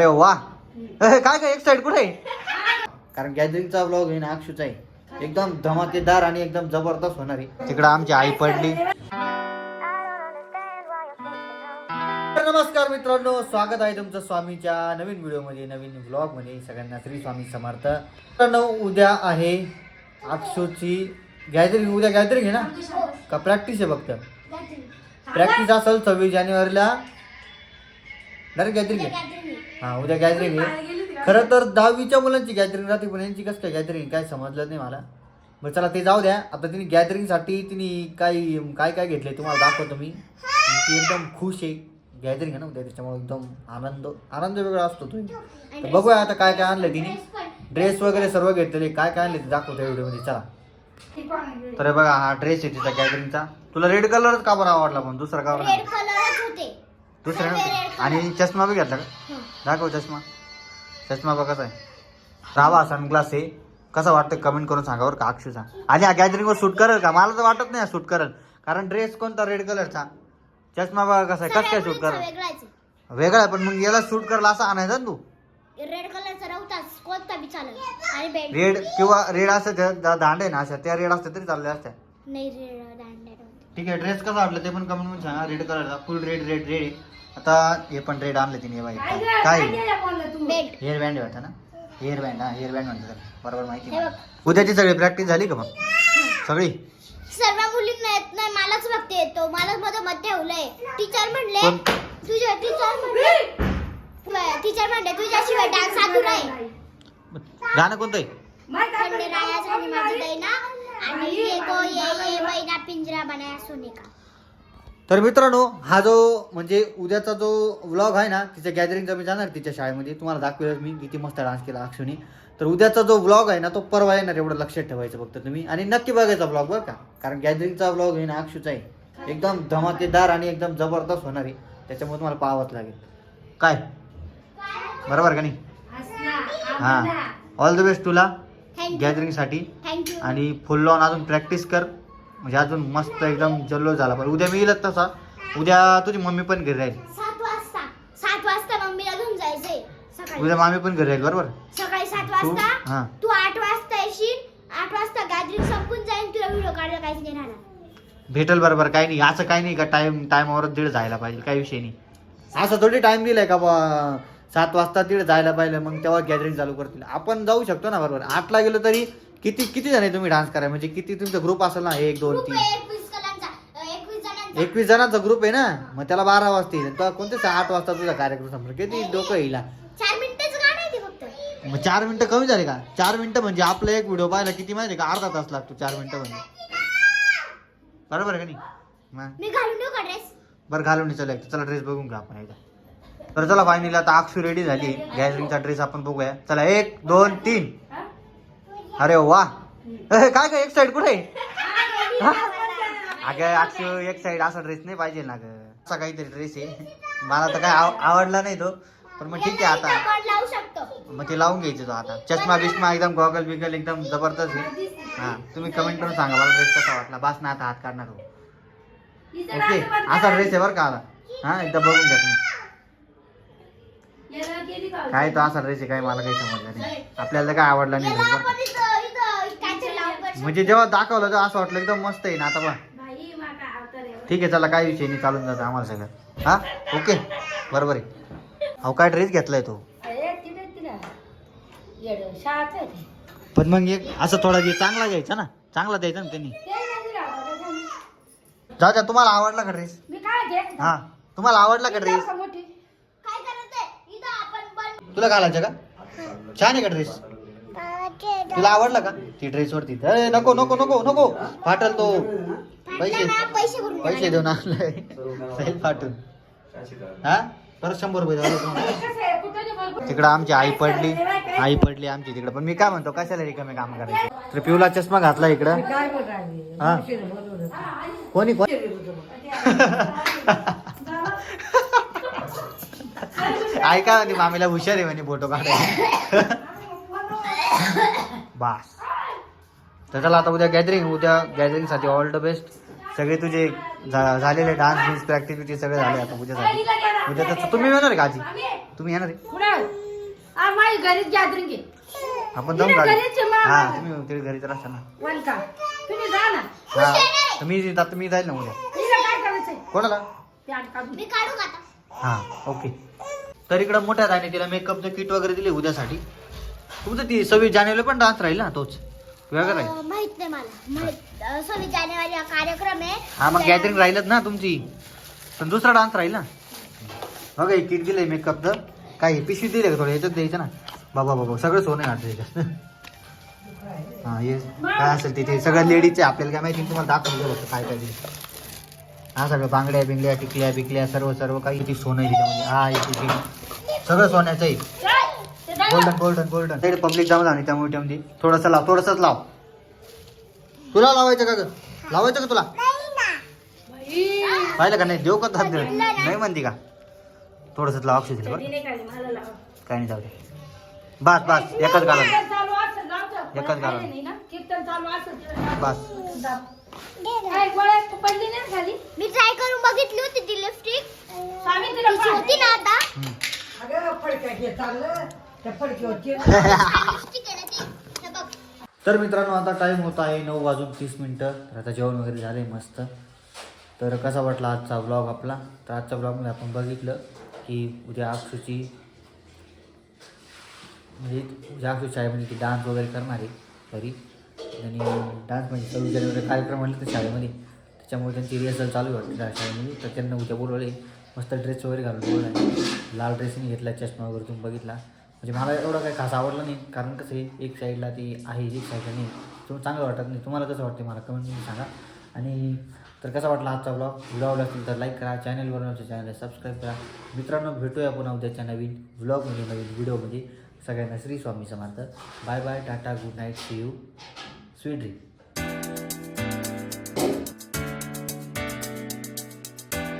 अरे वा ए, काय काय एक साईड कुठे आहे? कारण गॅदरिंगचा ब्लॉग आहे ना अक्षूचा आहे. एकदम धमाकेदार आणि एकदम जबरदस्त होणार आहे. तिकडं आमची आई पडली. तर नमस्कार मित्रांनो स्वागत आहे तुमचं स्वामीच्या नवीन व्हिडिओमध्ये नवीन ब्लॉगमध्ये सगळ्यांना श्री स्वामी समर्थ. मित्रांनो उद्या आहे अक्षूची गॅदरिंग उद्या गॅदरिंग आहे ना? का प्रॅक्टिस आहे फक्त? प्रॅक्टिस असेल सव्वीस जानेवारीला. डायरेक्ट गॅदरिंग आहे. हा उद्या गॅदरिंग आहे. खरं तर दहावीच्या मुलांची गॅदरिंग राहते पण यांची कसं काय गॅदरिंग काय समजलं नाही मला. बरं चला ते जाऊ द्या. आता तिने गॅदरिंगसाठी तिने काय काय काय घेतले तुम्हाला दाखवतो मी. ती एकदम खुश आहे. गॅदरिंग आहे ना उद्या त्याच्यामुळे एकदम आनंद आनंद वेगळा असतो तो. तर बघूया आता काय काय आणलं तिने. ड्रेस वगैरे सर्व घेतलेले काय काय आणले ते दाखवतो व्हिडिओमध्ये. चला. तर हे बघा हा ड्रेस आहे तिचा गॅदरिंगचा तुला रेड कलरच का बरं आवडला पण दुसरा का बरं दुसरा. आणि चष्मा बी घेतला का? हं. दाखव चष्मा. चष्मा बघ कसा आहे. रावा सनग्लास आहे कसं वाटतं कमेंट करून सांगा बरं का अक्षूचा आणि हा गॅदरिंगवर शूट करेल का? मला तर वाटत नाही शूट करेल. कारण ड्रेस कोणता रेड कलरचा चष्मा बघा कसा आहे. कसं काय शूट करेल. वेगळा आहे पण मग याला शूट करायला असा आणायचा ना तू? रेड कलरचा नव्हताच कोणता बी चालेल. आणि बेड रेड किंवा रेड असं दांड आहे ना अशा त्या रेड असत्या तरी चालल्या असत्या. नाही रेड नव्हते. ठीक आहे ड्रेस कसा वाटला ते पण कमेंटमध्ये सांगा. रेड कलरचा फुल रेड रेड रेड आता हे पण रेड आणले तिने बाई. काय हेअर बँड होता ना? हेअर बँड हा हेअर बँड म्हणतात. बरोबर माहिती हे आहे. उद्याची सगळी प्रॅक्टिस झाली का मग? सगळी? सर्व मुलींना येत नाही मलाच फक्त येतो. मलाच मध्ये मत ठेवलंय. टीचर म्हणले कोण? तुझ्या टीचर म्हणले टीचर म्हणले तुझ्याशिवाय डान्स साधू नाही. गाणं कोणतं आहे? माझी दैना आणि ये गो ये ये मैना पिंजरा बनाया सोने का तर मित्रांनो हा जो म्हणजे उद्याचा जो व्लॉग आहे ना तिच्या गॅदरिंगचा मी जाणार तिच्या शाळेमध्ये. तुम्हाला दाखवेल मी किती मस्त डान्स केला अक्षुनी. तर उद्याचा जो व्लॉग आहे ना तो परवा येणार एवढं लक्षात ठेवायचं फक्त तुम्ही. आणि नक्की बघायचा व्लॉग बरं का. कारण गॅदरिंगचा व्लॉग आहे ना अक्षूचा आहे. एकदम धमाकेदार आणि एकदम जबरदस्त होणार आहे. त्याच्यामुळे तुम्हाला पाहावंच लागेल. काय? बरोबर का नाही? हा. ऑल द बेस्ट तुला गॅदरिंगसाठी आणि फुल लॉन अजून प्रॅक्टिस कर. म्हणजे अजून मस्त एकदम जल्लोष झाला. पाहिजे उद्या मी येईल तसा. उद्या तुझी मम्मी पण घरी राहील. सात वाजता. सात वाजता मम्मीला घेऊन जायचंय. सकाळी. उद्या मामी पण घरी राहील बरोबर? सकाळी सात तू? वाजता. हा. तू आठ वाजता येशील. आठ वाजता गॅदरिंग संपून जाईल तुला व्हिडिओ काढायला काहीच नाही राहणार. भेटल बरोबर. काही नाही. असं काही नाही का टाइम टाइमावर दीड जायला पाहिजे. काही विषय नाही. असं थोडी टाइम दिलाय का बा? सात वाजता दीड जायला पाहिजे मग तेव्हा गॅदरिंग चालू करतील. आपण जाऊ शकतो ना बरोबर. आठला गेलो तरी किती किती जण आहे तुम्ही डान्स करा म्हणजे किती तुमचा ग्रुप असेल ना? एक दोन ग्रुप तीन. एकवीस जणांचा. ग्रुप आहे ना? मग त्याला बारा वाजता येईल तर कोणते आठ वाजता तुझा कार्यक्रम संपला किती डोकं येईल मग चार मिनिटं कमी झाले का? चार मिनिटं म्हणजे आपला एक व्हिडिओ पाहायला किती माहिती का? अर्धा तास लागतो चार मिनिटं म्हणजे. बरोबर आहे का नाही? बरं घालून चला. चला ड्रेस बघून घ्या आपण एकदा. तर चला फायनली आता अक्षू रेडी झाली. गॅदरिंगचा ड्रेस आपण बघूया. चला एक दोन तीन. अरे वा. काय काय एक साईड कुठे? आहे? अगं अक्षू एक साईड असा ड्रेस नाही पाहिजे ना ग. असा काहीतरी ड्रेस आहे. मला तर काय आव- आवडला नाही तो. पण मग ठीक आहे आता. आपण लावू शकतो. मग ते लावून घ्यायचे तो आता. चष्मा बिष्मा एकदम गॉगल बिगल एकदम जबरदस्त आहे. हा तुम्ही कमेंट करून सांगा मला ड्रेस कसा वाटला. बस ना आता हात काढणार हो. ओके असा ड्रेस आहे बरं का आता हा एकदा बघून घ्या तुम्ही. काय तो असा ड्रेस आहे काय मला काही समजलं नाही. आपल्याला काय आवडला नाही. म्हणजे जेव्हा दाखवलं तर असं वाटलं एकदम मस्त आहे ना आता बा ठीक आहे चला काय विषय नाही चालून जातं आम्हाला सगळं. हा? ओके. बरोबर आहे. अहो काय ड्रेस घेतलाय तो? पण मग एक असं थोडा जे चांगला घ्यायचा ना चांगला द्यायचा ना त्यांनी. जाऊ द्या तुम्हाला आवडला का ड्रेस हा. तुम्हाला आवडला का ड्रेस काय करायचंय इथं आपण पण तुला घालायचं का? छान आहे का ड्रेस तुला आवडला का? ती ड्रेस वरती. अरे नको नको नको नको. फाटल तो. पैसे. पैसे. देऊन आणलाय. फाटून. हा? परत शंभर रुपये तुम्हाला. तिकडं आमची आई पडली. आई पडली आमची तिकडं. पण मी काय म्हणतो कशाला रिकामे काम करायचे? तर पिवला चष्मा घातला इकडं. हा. कोणी कोण? काय म्हणे मामीला हुशार आहे म्हणे फोटो काढायला. बास. तर चला आता उद्या गॅदरिंग उद्या गॅदरिंगसाठी ऑल द बेस्ट सगळे तुझे झा- झालेले डान्स बिन्स ऍक्टिव्हिटी सगळे झाले आता उद्यासाठी. उद्या तर तुम्ही येणार आहे का आजी? तुम्ही येणार आहे? आपण जाऊन गाडी हा तुम्ही तिकडे घरी तर असता ना. वन का तुम्ही जा ना. हा तर मी आता मी जाईल ना उद्या. तिला काय करायचंय? कोणाला? ते आठ काढून मी काढू का आता? हा ओके. तर इकडं मोठ्या ताईने तिला मेकअपचं किट वगैरे दिले उद्यासाठी. तुमचं ती सव्वीस जानेवारी पण डान्स राहील ना तोच. वेगळं राहील. अं, माहीत नाही मला. माहीत. अं, सव्वीस जानेवारी हा कार्यक्रम आहे. हा मग गॅदरिंग राहीलच ना तुमची. पण दुसरा डान्स राहील ना. बघा हे किट दिलंय मेकअपचं काय हे पिशवी दिले का थोडं? याच्यात द्यायचं ना. बाबा बाबा सगळं सोनं आहे वाटतं याच्यात हा हे काय असेल तिथे? सगळं लेडीजचे आपल्याला काय माहिती? तुम्हाला दाखवून दिलं होतं काय काय दिलं हा सगळं बांगड्या बिंगड्या टिकल्या बिकल्या सर्व सर्व काही किती सोनं आहे त्याच्यामध्ये हा किती सगळं सोन्याचं आहे. Golden golden golden public jam झाली त्यामुळे त्यामध्ये थोडंसं लाव थोडंसंच लाव. तुला लावायचं का ग? लावायचं का तुला? पाहिलं का नाही? देऊ का थांब नाही म्हणते का? थोडंसं लाव अक्षय बरं. तिने काय मला लावा. काय नाही जाऊ दे. बस बस. एकच घाला. एकच घाला. नाही ना. कीर्तन चालू असेल तर बस. जा. काय गोळ्या पडली नाही खाली? मी ट्राय करून बघितली होती ती लिपस्टिक होती ना आता. अगं फडक्या घे चाललं त्या आहे तर मित्रांनो आता टाइम होत आहे नऊ वाजून तीस मिनटं. तर आता जेवण वगैरे झालंय मस्त. तर कसा वाटला आजचा ब्लॉग आपला? तर आजच्या ब्लॉगमध्ये आपण बघितलं की उद्या अक्षूची म्हणजे उद्या अक्षू शाळेमध्ये ती डान्स वगैरे करणार आहे तरी आणि डान्स म्हणजे सव्वीस जानेवारी कार्यक्रम म्हणलं तर शाळेमध्ये. त्याच्यामुळे त्यांची रिहर्सल चालू आहे वाटतं त्या शाळेमध्ये. तर त्यांना उद्या बोलवले मस्त ड्रेस वगैरे घालून लाल ड्रेसिंग घेतला चष्मा वगैरे तुम्ही बघितला. म्हणजे मला एवढं काही खास आवडलं नाही. कारण कसं आहे एक साईडला ती आहे एक साईडला नाही. तुम्ही चांगलं वाटत नाही. तुम्हाला कसं वाटते मला? कमेंटमध्ये सांगा. आणि तर कसा वाटला आजचा ब्लॉग व्हिडिओ आवडला असेल तर लाईक करा. चॅनलवर आमच्या चॅनलला सबस्क्राईब करा. मित्रांनो भेटूया पुन्हा उद्याच्या नवीन व्लॉगमध्ये नवीन व्हिडिओमध्ये सगळ्यांना Shri Swami Samarth. Bye bye tata good night see you sweet dream